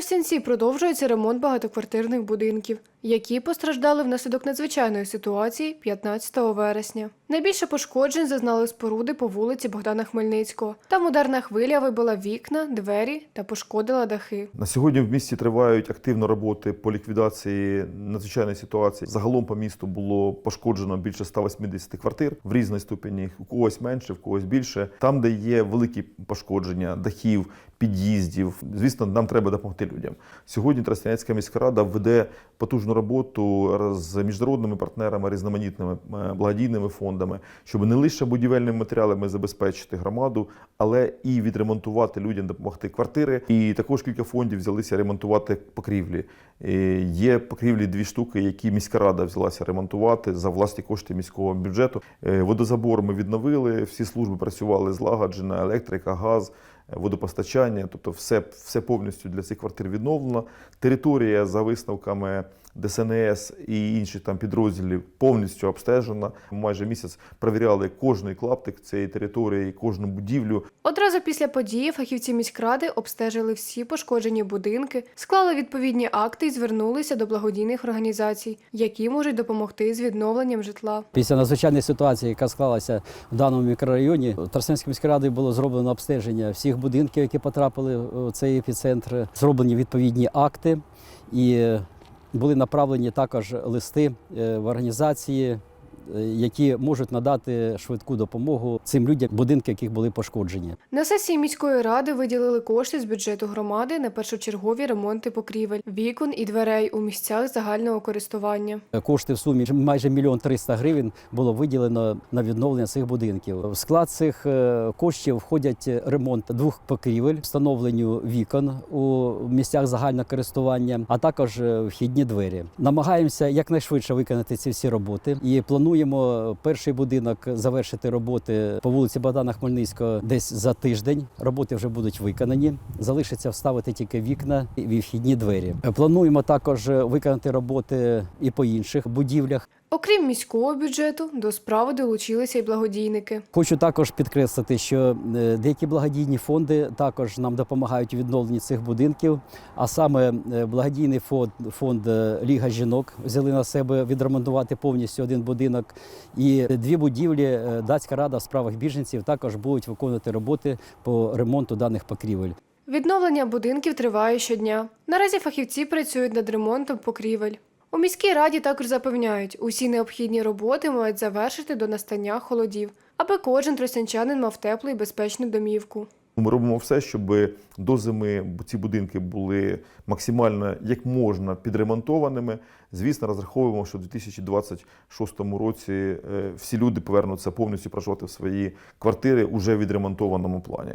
Тростянці продовжується ремонт багатоквартирних будинків, які постраждали внаслідок надзвичайної ситуації 15 вересня. Найбільше пошкоджень зазнали споруди по вулиці Богдана Хмельницького. Там ударна хвиля вибила вікна, двері та пошкодила дахи. На сьогодні в місті тривають активно роботи по ліквідації надзвичайної ситуації. Загалом по місту було пошкоджено більше 180 квартир в різній ступені. У когось менше, в когось більше. Там, де є великі пошкодження дахів, під'їздів. Звісно, нам треба допомогти людям. Сьогодні Тростянецька міська рада веде потужну роботу з міжнародними партнерами, різноманітними е, благодійними фондами, щоб не лише будівельними матеріалами забезпечити громаду, але і відремонтувати людям, допомогти квартири. І також кілька фондів взялися ремонтувати покрівлі. Е, Є покрівлі дві штуки, які міська рада взялася ремонтувати за власні кошти міського бюджету. Е, Водозабор ми відновили, всі служби працювали злагоджено, електрика, газ, водопостачання, тобто все, все повністю для цих квартир відновлено. Територія за висновками ДСНС і інших там підрозділів повністю обстежена. Майже місяць перевіряли кожний клаптик цієї території, кожну будівлю. Одразу після події фахівці міськради обстежили всі пошкоджені будинки, склали відповідні акти і звернулися до благодійних організацій, які можуть допомогти з відновленням житла. Після надзвичайної ситуації, яка склалася в даному мікрорайоні, Тарсенською міською радою було зроблено обстеження всіх будинків, які потрапили в цей епіцентр. Зроблені відповідні акти і були направлені також листи е, в організації, е, які можуть надати швидку допомогу цим людям, будинки яких були пошкоджені. На сесії міської ради виділили кошти з бюджету громади на першочергові ремонти покрівель, вікон і дверей у місцях загального користування. Кошти в сумі майже мільйон триста гривень було виділено на відновлення цих будинків. В склад цих е, коштів входять ремонт двох покрівель, встановленню вікон у місцях загального користування, а також е, вхідні двері. Намагаємося якнайшвидше виконати ці всі роботи і плануємо перший будинок завершити роботи по вулиці Богдана Хмельницького десь за тиждень. Роботи вже будуть виконані. Залишиться вставити тільки вікна і вхідні двері. Плануємо також виконати роботи і по інших будівлях. Окрім міського бюджету, до справи долучилися й благодійники. Хочу також підкреслити, що е, деякі благодійні фонди також нам допомагають у відновленні цих будинків. А саме е, благодійний фонд, фонд е, Ліга жінок взяли на себе відремонтувати повністю один будинок. І дві будівлі Датська рада в справах біженців також будуть виконувати роботи по ремонту даних покрівель. Відновлення будинків триває щодня. Наразі фахівці працюють над ремонтом покрівель. У міській раді також запевняють, усі необхідні роботи мають завершити до настання холодів, аби кожен тростянчанин мав теплу і безпечну домівку. Ми робимо все, щоб до зими ці будинки були максимально як можна підремонтованими. Звісно, розраховуємо, що в 2026 році е, всі люди повернуться повністю проживати в свої квартири уже в відремонтованому плані.